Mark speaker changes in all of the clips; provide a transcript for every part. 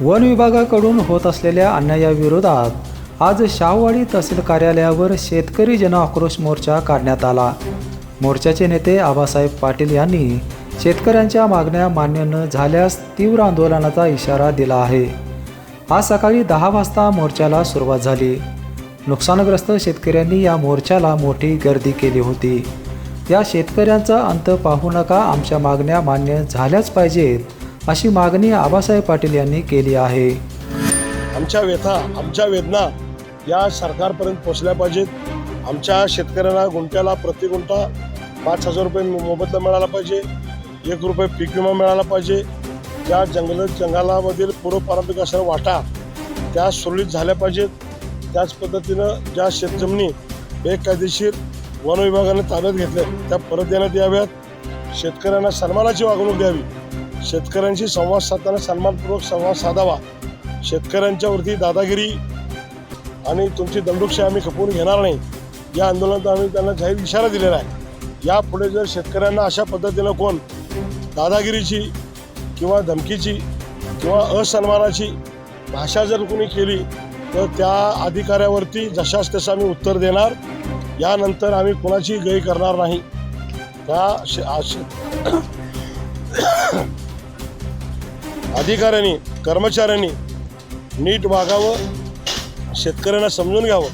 Speaker 1: One विभागाकडून होत असलेल्या अन्यायाविरोधात आज शाहवाडी तहसील कार्यालयावर शेतकरी जन आक्रोश मोर्चा काढण्यात आला. मोर्चाचे नेते आबासाहेब पाटील यांनी शेतकऱ्यांच्या मागण्या मान्य न झाल्यास तीव्र आंदोलनाचा इशारा दिला आहे. आज सकाळी दहा वाजता मोर्चाला सुरुवात झाली. नुकसानग्रस्त शेतकऱ्यांनी या मोर्चाला मोठी गर्दी केली होती. या शेतकऱ्यांचा अंत पाहू नका आमच्या मागण्या मान्य झाल्याच पाहिजेत. अशी मागणी आबासाहेब पाटील यांनी केली आहे.
Speaker 2: आमच्या व्यथा आमच्या वेदना या सरकारपर्यंत पोचल्या पाहिजेत. आमच्या शेतकऱ्यांना गुंठ्याला प्रति गुंठा पाच हजार रुपये मोबदला मिळाला पाहिजे. एक रुपये पीक विमा मिळाला पाहिजे. ज्या जंगल जंगलामधील पूर्वपारंपरिक असणाऱ्या वाटा त्या सुरळीत झाल्या पाहिजेत. त्याच पद्धतीनं ज्या शेतजमिनी बेकायदेशीर वन विभागाने ताब्यात घेतल्या त्या परत देण्यात याव्यात. शेतकऱ्यांना सन्मानाची वागणूक द्यावी. शेतकऱ्यांशी संवाद साधताना सन्मानपूर्वक संवाद साधावा. शेतकऱ्यांच्यावरती दादागिरी आणि तुमची दंडुकशाही आम्ही खपवून घेणार नाही. या आंदोलनात आम्ही त्यांना जाहीर इशारा दिलेला आहे. यापुढे जर शेतकऱ्यांना अशा पद्धतीनं कोण दादागिरीची किंवा धमकीची किंवा असन्मानाची भाषा जर कोणी केली तर त्या अधिकाऱ्यावरती जशास तसं आम्ही उत्तर देणार. यानंतर आम्ही कुणाची गय करणार नाही. त्या शे- आ- अधिकाऱ्यांनी कर्मचाऱ्यांनी नीट वागावं शेतकऱ्यांना समजून घ्यावं.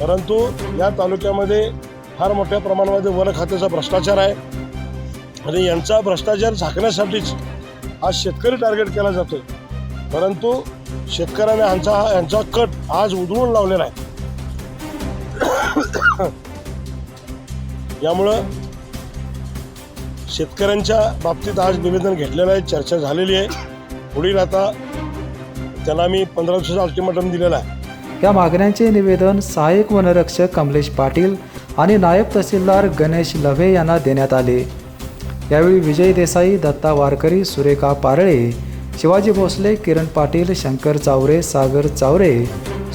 Speaker 2: परंतु या तालुक्यामध्ये फार मोठ्या प्रमाणामध्ये वन खात्याचा भ्रष्टाचार आहे. आणि यांचा भ्रष्टाचार झाकण्यासाठीच आज शेतकरी टार्गेट केला जातो परंतु शेतकऱ्याने यांचा यांचा कट आज उधळून लावलेला आहे. यामुळं शेतकऱ्यांच्या बाबतीत आज निवेदन घेतलेलं आहे चर्चा झालेली आहे. पुढील आता त्याला मी पंधरा दिवसाचा अल्टिमेटम दिलेला आहे.
Speaker 1: या मागण्यांचे निवेदन सहाय्यक वनरक्षक कमलेश पाटील आणि नायब तहसीलदार गणेश लव्हे यांना देण्यात आले. यावेळी विजय देसाई दत्ता वारकरी सुरेखा पारळे शिवाजी भोसले किरण पाटील शंकर चावरे सागर चावरे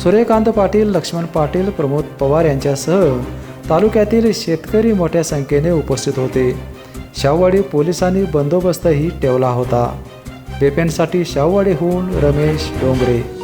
Speaker 1: सूर्यकांत पाटील लक्ष्मण पाटील प्रमोद पवार यांच्यासह तालुक्यातील शेतकरी मोठ्या संख्येने उपस्थित होते. शाहवाडी पोलिसांनी बंदोबस्तही ठेवला होता. बेपेनसाठी शाहवाडीहून रमेश डोंगरे.